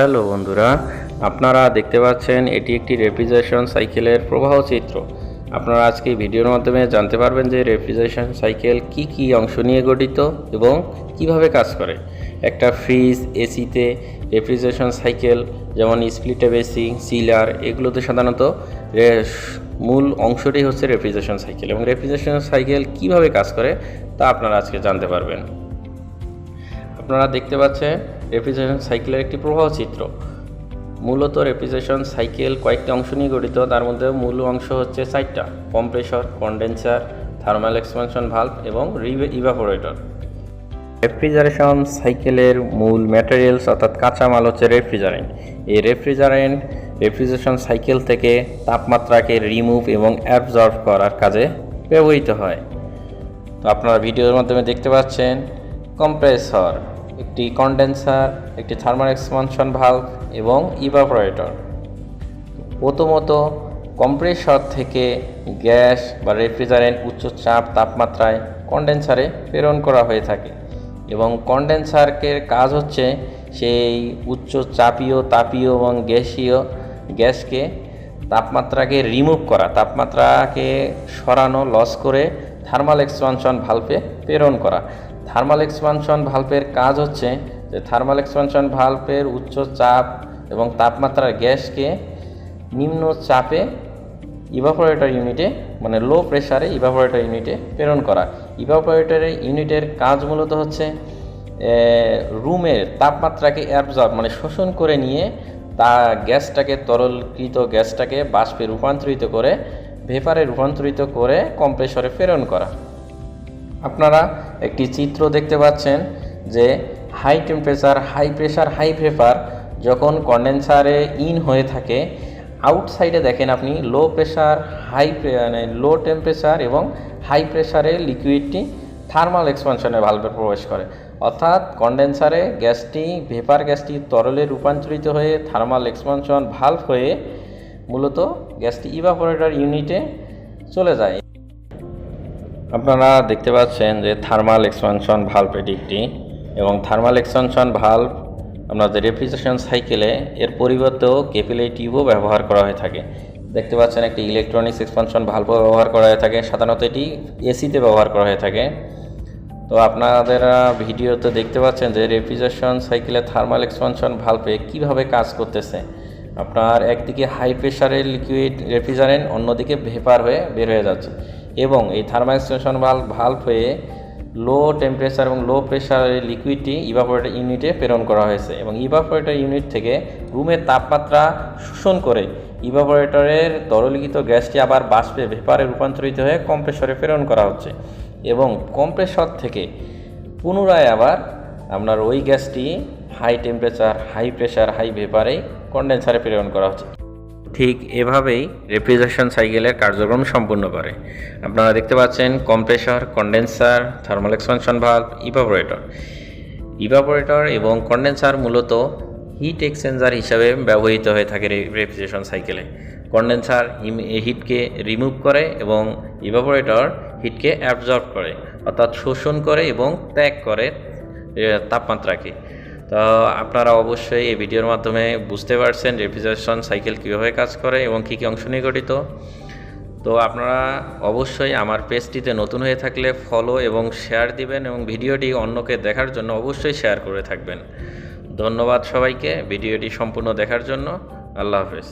Hello বন্ধুরা, আপনারা দেখতে পাচ্ছেন এটি একটি রেফ্রিজারেশন সাইকেলের প্রবাহ চিত্র। আপনারা আজকে ভিডিওর মাধ্যমে জানতে পারবেন যে রেফ্রিজারেশন সাইকেল কি কি অংশ নিয়ে গঠিত এবং কীভাবে কাজ করে। একটা ফ্রিজ এসিতে রেফ্রিজারেশন সাইকেল যেমন স্প্লিটে বেসিং সিলার এগুলোতে সাধারণত মূল অংশটি হচ্ছে রেফ্রিজারেশন সাইকেল এবং রেফ্রিজারেশন সাইকেল কীভাবে কাজ করে তা আপনারা আজকে জানতে পারবেন। আপনারা দেখতে পাচ্ছেন রেফ্রিজারেশন সাইকেলের একটি প্রবাহ চিত্র। মূলত রেফ্রিজারেশন সাইকেল কয়েকটি অংশ নিয়ে গঠিত, তার মধ্যে মূল অংশ হচ্ছে চারটা compressor condenser thermal expansion valve এবং ইভাপোরেটর রেফ্রিজারেশন সাইকেলের মূল ম্যাটেরিয়ালস অর্থাৎ কাঁচামাল হচ্ছে রেফ্রিজারেন্ট এই রেফ্রিজারেন্ট রেফ্রিজারেশন সাইকেল থেকে তাপমাত্রাকে রিমুভ এবং অ্যাবজর্ব করার কাজে ব্যবহৃত হয়। তো আপনারা ভিডিওর মাধ্যমে দেখতে পাচ্ছেন কম্প্রেসর একটি কন্ডেন্সার একটি থার্মাল এক্সপানশন ভাল্ব এবং ইভাপোরেটর প্রথমত কম্প্রেসর থেকে গ্যাস বা রেফ্রিজারেন্ট উচ্চ চাপ তাপমাত্রায় কন্ডেন্সারে প্রেরণ করা হয়ে থাকে এবং কন্ডেন্সারের কাজ হচ্ছে সেই উচ্চ চাপীয়, তাপীয় এবং গ্যাসীয় গ্যাসকে তাপমাত্রাকে রিমুভ করা, তাপমাত্রাকে সরানো লস করে থার্মাল এক্সপানশন ভাল্বে প্রেরণ করা। থার্মাল এক্সপানশন ভাল্বের কাজ হচ্ছে যে থার্মাল এক্সপানশন ভাল্বের উচ্চ চাপ এবং তাপমাত্রার গ্যাসকে নিম্ন চাপে ইভাপোরেটর ইউনিটে মানে লো প্রেসারে ইভাপোরেটর ইউনিটে প্রেরণ করা। ইভাপোরেটরের ইউনিটের কাজ মূলত হচ্ছে রুমের তাপমাত্রাকে অ্যাবজর্ব মানে শোষণ করে নিয়ে তা গ্যাসটাকে তরলকৃত গ্যাসটাকে বাষ্পে রূপান্তরিত করে ভেপারে রূপান্তরিত করে কম্প্রেসরে প্রেরণ করা। আপনারা একটি চিত্র দেখতে পাচ্ছেন যে high temperature high pressure high vapour যখন কন্ডেন্সারে ইন হয়ে থাকে আউটসাইডে দেখেন আপনি লো প্রেশার হাই মানে লো টেম্পারেচার এবং হাই প্রেশারে লিকুইডটি থার্মাল এক্সপানশনে ভালভে প্রবেশ করে। অর্থাৎ কন্ডেন্সারে গ্যাসটি ভেপার গ্যাসটি তরলে রূপান্তরিত হয়ে থার্মাল এক্সপানশন ভালভ হয়ে মূলত গ্যাসটি ইভাপোরেটর ইউনিটে চলে যায়। আপনারা দেখতে পাচ্ছেন যে থার্মাল এক্সপানশন ভাল্ব এটি একটি এবং থার্মাল এক্সপানশন ভাল্ব আপনাদের রেফ্রিজারেশন সাইকেলে এর পরিবর্তেও কেপিলাই টিউবও ব্যবহার করা হয়ে থাকে। দেখতে পাচ্ছেন একটি ইলেকট্রনিক্স এক্সপানশন ভাল্বও ব্যবহার করা হয়ে থাকে। সাধারণত এটি এসিতে ব্যবহার করা হয়ে থাকে। তো আপনাদের ভিডিওতে দেখতে পাচ্ছেন যে রেফ্রিজারেশন সাইকেলে থার্মাল এক্সপানশন ভাল্বে কীভাবে কাজ করতেছে। আপনার একদিকে হাই প্রেশারের লিকুইড রেফ্রিজারেন্ট অন্যদিকে ভেপার হয়ে বের হয়ে যাচ্ছে। এবং এই থার্মাল এক্সপানশন ভাল্ব ভাল্ব হয়ে লো টেম্পারেচার এবং লো প্রেশারের লিকুইডটি ইভাপোরেটর ইউনিটে প্রেরণ করা হয়েছে এবং ইভাপোরেটর ইউনিট থেকে রুমের তাপমাত্রা শোষণ করে ইভাপোরেটরের তরলীকৃত গ্যাসটি আবার বাষ্পে ভেপারে রূপান্তরিত হয়ে কম্প্রেসরে প্রেরণ করা হচ্ছে এবং কম্প্রেসর থেকে পুনরায় আবার আপনার ওই গ্যাসটি high temperature high pressure high ভেপারে কন্ডেন্সারে প্রেরণ করা হচ্ছে। ঠিক এভাবেই রেফ্রিজারেশন সাইকেলের কার্যক্রম সম্পূর্ণ করে। আপনারা দেখতে পাচ্ছেন compressor condenser thermal expansion valve evaporator evaporator এবং কন্ডেন্সার মূলত হিট এক্সচেঞ্জার হিসাবে ব্যবহৃত হয়ে থাকে রেফ্রিজারেশন সাইকেলে কন্ডেন্সার হিটকে রিমুভ করে এবং ইভাপোরেটর হিটকে অ্যাবজর্ব করে, অর্থাৎ শোষণ করে এবং ত্যাগ করে তাপমাত্রাকে। তো আপনারা অবশ্যই এই ভিডিওর মাধ্যমে বুঝতে পারছেন রেফ্রিজারেশন সাইকেল কীভাবে কাজ করে এবং কী কী অংশ নিয়ে গঠিত তো আপনারা অবশ্যই আমার পেজটিতে নতুন হয়ে থাকলে ফলো এবং শেয়ার দিবেন এবং ভিডিওটি অন্যকে দেখার জন্য অবশ্যই শেয়ার করে থাকবেন। ধন্যবাদ সবাইকে, ভিডিওটি সম্পূর্ণ দেখার জন্য। আল্লাহ হাফেজ।